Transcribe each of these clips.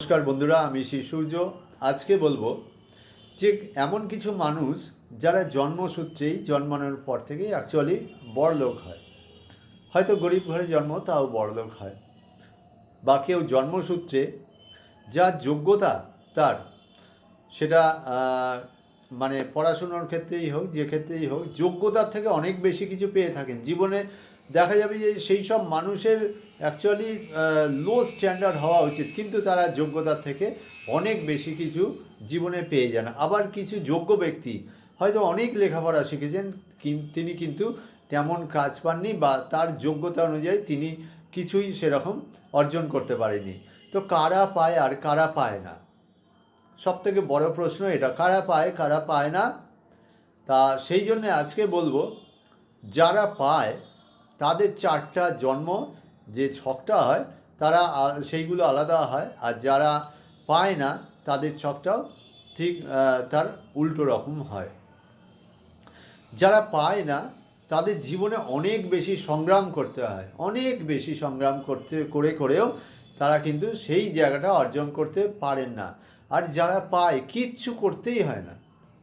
নমস্কার বন্ধুরা, আমি শ্রী সূর্য। আজকে বলব যে এমন কিছু মানুষ যারা জন্মসূত্রেই জন্মানোর পর থেকেই অ্যাকচুয়ালি বড়লোক হয়। হয়তো গরিব ঘরে জন্ম, তাও বড়লোক হয়। বা কেউ জন্মসূত্রে যা যোগ্যতা তার, সেটা মানে পড়াশুনোর ক্ষেত্রেই হোক, যে ক্ষেত্রেই হোক, যোগ্যতার থেকে অনেক বেশি কিছু পেয়ে থাকেন। জীবনে দেখা যাবে যে সেই সব মানুষের অ্যাকচুয়ালি লো স্ট্যান্ডার্ড হওয়া উচিত। কিন্তু তারা যোগ্যতার থেকে অনেক বেশি কিছু জীবনে পেয়ে যান আবার কিছু যোগ্য ব্যক্তি, হয়তো অনেক লেখাপড়া শিখেছেন তিনি কিন্তু তেমন কাজ পাননি বা তার যোগ্যতা অনুযায়ী তিনি কিছুই সেরকম অর্জন করতে পারেনি তো কারা পায় আর কারা পায় না? সব থেকে বড় প্রশ্ন এটা, কারা পায় কারা পায় না? তা সেই জন্য আজকে বলব, যারা পায় তাদের চারটা জন্ম যে ছকটা হয়, তারা সেইগুলো আলাদা হয়। আর যারা পায় না, তাদের ছকটাও ঠিক তার উল্টো রকম হয়। যারা পায় না, তাদের জীবনে অনেক বেশি সংগ্রাম করতে হয়। অনেক বেশি সংগ্রাম করতে, করে করেও তারা কিন্তু সেই জায়গাটা অর্জন করতে পারেন না। আর যারা পায়, কিচ্ছু করতেই হয় না।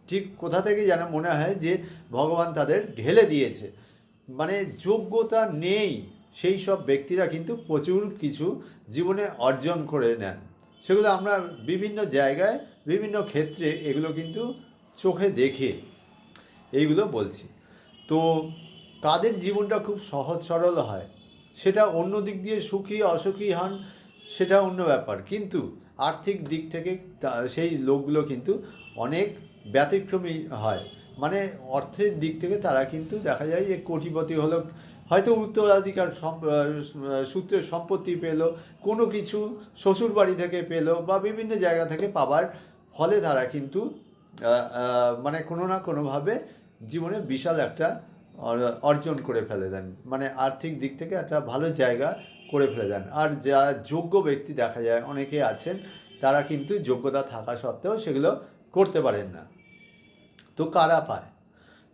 ঠিক কোথা থেকে যেন মনে হয় যে, ভগবান তাদের ঢেলে দিয়েছে। মানে যোগ্যতা নেই সেই সব ব্যক্তিরা কিন্তু প্রচুর কিছু জীবনে অর্জন করে নেন। সেগুলো আমরা বিভিন্ন জায়গায়, বিভিন্ন ক্ষেত্রে এগুলো কিন্তু চোখে দেখে এইগুলো বলছি। তো তাদের জীবনটা খুব সহজ সরল হয়? সেটা অন্য দিক দিয়ে সুখী, অসুখী হন, সেটা অন্য ব্যাপার। কিন্তু আর্থিক দিক থেকে সেই লোকগুলো কিন্তু অনেক ব্যতিক্রমী হয়। মানে অর্থের দিক থেকে তারা কিন্তু দেখা যায় যে কোটিপতি হলো, হয়তো উত্তরাধিকার সূত্রে সম্পত্তি পেল, কোনো কিছু শ্বশুর বাড়ি থেকে পেল বা বিভিন্ন জায়গা থেকে পাবার ফলে তারা কিন্তু মানে কোনো না কোনোভাবে জীবনে বিশাল একটা অর্জন করে ফেলে দেন মানে আর্থিক দিক থেকে একটা ভালো জায়গা করে ফেলে দেন আর যারা যোগ্য ব্যক্তি দেখা যায়, অনেকে আছেন, তারা কিন্তু যোগ্যতা থাকা সত্ত্বেও সেগুলো করতে পারেন না। তো কারা পায়?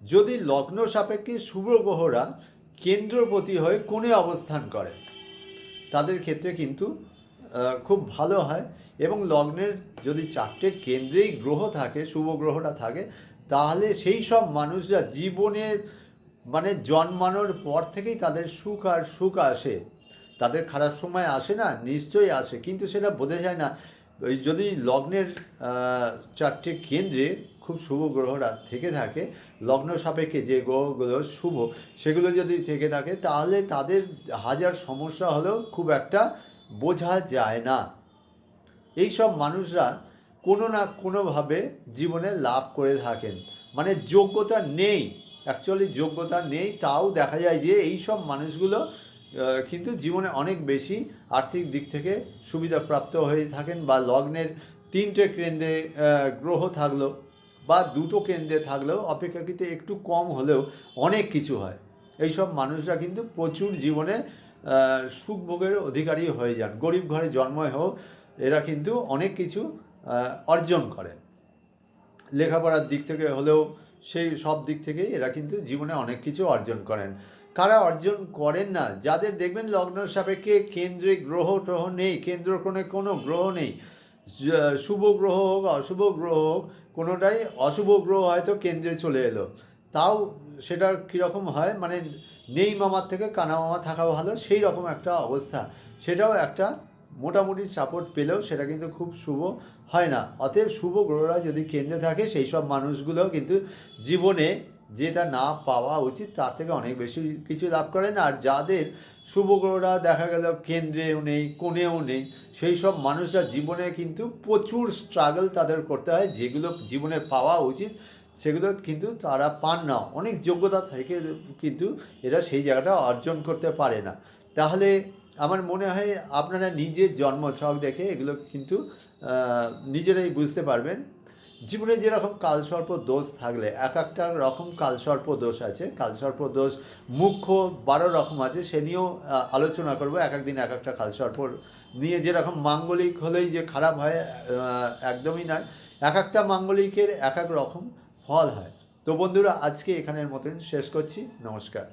যদি লগ্ন সাপেক্ষে শুভ গ্রহরা কেন্দ্রপতি হয়ে কোণে অবস্থান করে, তাদের ক্ষেত্রে কিন্তু খুব ভালো হয়। এবং লগ্নের যদি চারটে কেন্দ্রেই গ্রহ থাকে, শুভ গ্রহটা থাকে, তাহলে সেই সব মানুষরা জীবনের মানে জন্মানোর পর থেকেই তাদের সুখ আর সুখ আসে। তাদের খারাপ সময় আসে না, নিশ্চয়ই আসে, কিন্তু সেটা বোঝা যায় না। যদি লগ্নের চারটে কেন্দ্রে খুব শুভ গ্রহরা থেকে থাকে। লগ্ন সাপেক্ষে যে গ্রহগুলো শুভ, সেগুলো যদি থেকে থাকে, তাহলে তাদের হাজার সমস্যা হলেও খুব একটা বোঝা যায় না। এই সব মানুষরা কোনো না কোনোভাবে জীবনে লাভ করে থাকেন। মানে যোগ্যতা নেই অ্যাকচুয়ালি যোগ্যতা নেই, তাও দেখা যায় যে এই সব মানুষগুলো কিন্তু জীবনে অনেক বেশি আর্থিক দিক থেকে সুবিধাপ্রাপ্ত হয়ে থাকেন বা লগ্নের তিনটে কেন্দ্রে গ্রহ থাকল। বা দুটো কেন্দ্রে থাকলেও অপেক্ষাকৃত একটু কম হলেও অনেক কিছু হয়। এইসব মানুষরা কিন্তু প্রচুর জীবনে সুখভোগের অধিকারী হয়ে যান। গরিব ঘরে জন্ম হোক, এরা কিন্তু অনেক কিছু অর্জন করেন লেখাপড়ার দিক থেকে হলেও সেই সব দিক থেকেই এরা কিন্তু জীবনে অনেক কিছু অর্জন করেন। কারা অর্জন করেন না, যাদের দেখবেন লগ্ন সাপেক্ষে কেন্দ্রে গ্রহ ট্রহ নেই কেন্দ্র কোণে কোনো গ্রহ নেই। শুভ গ্রহ হোক, অশুভ গ্রহ হোক কোনোটাই অশুভ গ্রহ হয়তো কেন্দ্রে চলে এলো। তাও সেটা কীরকম হয়? মানে নেই মামার থেকে, কানা মামা থাকা ভালো সেই রকম একটা অবস্থা। সেটাও একটা মোটামুটি সাপোর্ট পেলেও সেটা কিন্তু খুব শুভ হয় না। অতএব শুভ গ্রহরা যদি কেন্দ্রে থাকে, সেই সব মানুষগুলো কিন্তু জীবনে যেটা না পাওয়া উচিত, তার থেকে অনেক বেশি কিছু লাভ করেন। আর যাদের শুভ গ্রহরা দেখা গেল কেন্দ্রেও নেই, কোণেও নেই, সেই সব মানুষরা জীবনে কিন্তু প্রচুর স্ট্রাগল তাদের করতে হয়। যেগুলো জীবনে পাওয়া উচিত, সেগুলো কিন্তু তারা পান না। অনেক যোগ্যতা থেকে কিন্তু এরা সেই জায়গাটা অর্জন করতে পারে না। তাহলে আমার মনে হয় আপনারা নিজের জন্ম ছক দেখে এগুলো কিন্তু নিজেরাই বুঝতে পারবেন। জীবনে যেরকম কালসর্প দোষ থাকলে, এক একটা রকম কালসর্প দোষ আছে। কালসর্প দোষ মুখ্য বারো রকম আছে, সে নিয়েও আলোচনা করব। এক একদিন এক একটা কালসর্প নিয়ে যেরকম মাঙ্গলিক হলেই যে খারাপ হয় একদমই নয়। এক একটা মাঙ্গলিকের এক এক রকম ফল হয়। তো বন্ধুরা, আজকে এখানের মতন শেষ করছি। নমস্কার।